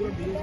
পুরো বিল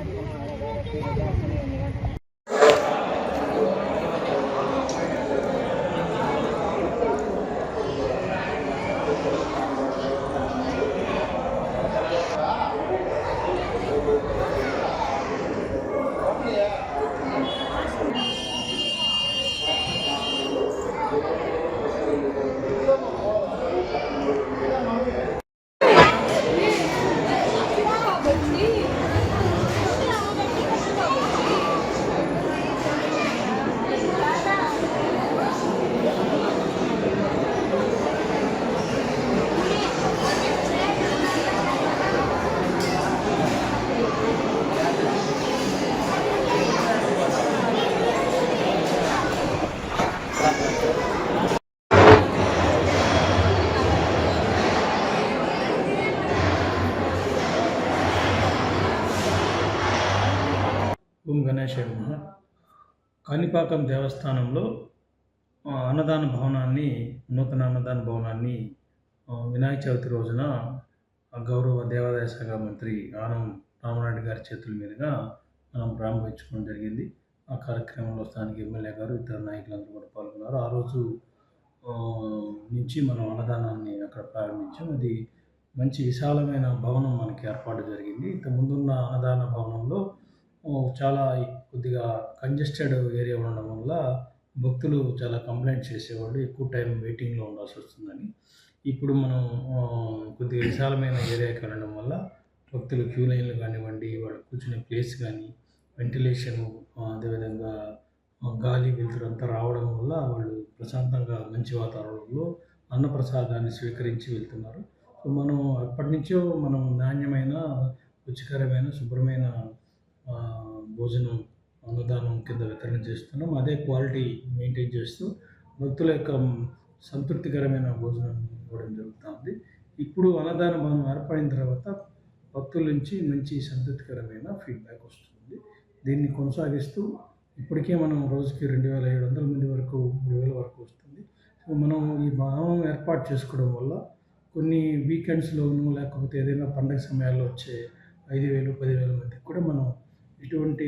ఓం గణేశాయ నమః. కాణిపాకం దేవస్థానంలో అన్నదాన భవనాన్ని నూతన అన్నదాన భవనాన్ని వినాయక చవితి రోజున గౌరవ దేవాదాయ శాఖ మంత్రి ఆనం రామనాయుడు గారి చేతుల మీదుగా మనం ప్రారంభించుకోవడం జరిగింది. ఆ కార్యక్రమంలో స్థానిక ఎమ్మెల్యే గారు ఇతర నాయకులందరూ కూడా పాల్గొన్నారు. ఆ రోజు నుంచి మనం అన్నదానాన్ని అక్కడ ప్రారంభించాం. అది మంచి విశాలమైన భవనం మనకి ఏర్పాటు జరిగింది. ఇంత ముందున్న అన్నదాన భవనంలో చాలా కొద్దిగా కంజెస్టెడ్ ఏరియా ఉండడం వల్ల భక్తులు చాలా కంప్లైంట్ చేసేవాళ్ళు ఎక్కువ టైం వెయిటింగ్లో ఉండాల్సి వస్తుందని. ఇప్పుడు మనం కొద్దిగా విశాలమైన ఏరియాకి వెళ్ళడం వల్ల భక్తులు క్యూ లైన్లు కానివ్వండి వాళ్ళు కూర్చునే ప్లేస్ కానీ వెంటిలేషన్ అదేవిధంగా గాలి వెలుతురు అంతా రావడం వల్ల వాళ్ళు ప్రశాంతంగా మంచి వాతావరణంలో అన్నప్రసాదాన్ని స్వీకరించి వెళ్తున్నారు. సో మనం అప్పటి నుంచో మనం నాణ్యమైన రుచికరమైన శుభ్రమైన భోజనం అన్నదానం కింద వితరణ చేస్తున్నాం. అదే క్వాలిటీ మెయింటైన్ చేస్తూ భక్తుల యొక్క సంతృప్తికరమైన భోజనం ఇవ్వడం జరుగుతుంది. ఇప్పుడు అన్నదాన భవనం ఏర్పడిన తర్వాత భక్తుల నుంచి మంచి సంతృప్తికరమైన ఫీడ్బ్యాక్ వస్తుంది. దీన్ని కొనసాగిస్తూ ఇప్పటికే మనం రోజుకి రెండు వేల ఏడు వందల మంది వరకు మూడు వేల వరకు వస్తుంది. సో మనం ఈ భవనం ఏర్పాటు చేసుకోవడం వల్ల కొన్ని వీకెండ్స్లోనూ లేకపోతే ఏదైనా పండగ సమయాల్లో వచ్చే ఐదు వేలు పదివేల మందికి కూడా మనం ఎటువంటి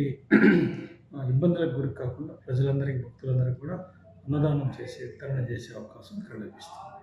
ఇబ్బందులకు గురి కాకుండా ప్రజలందరికీ భక్తులందరికీ కూడా అన్నదానం చేసే వితరణ చేసే అవకాశం ఇక్కడ లభిస్తుంది.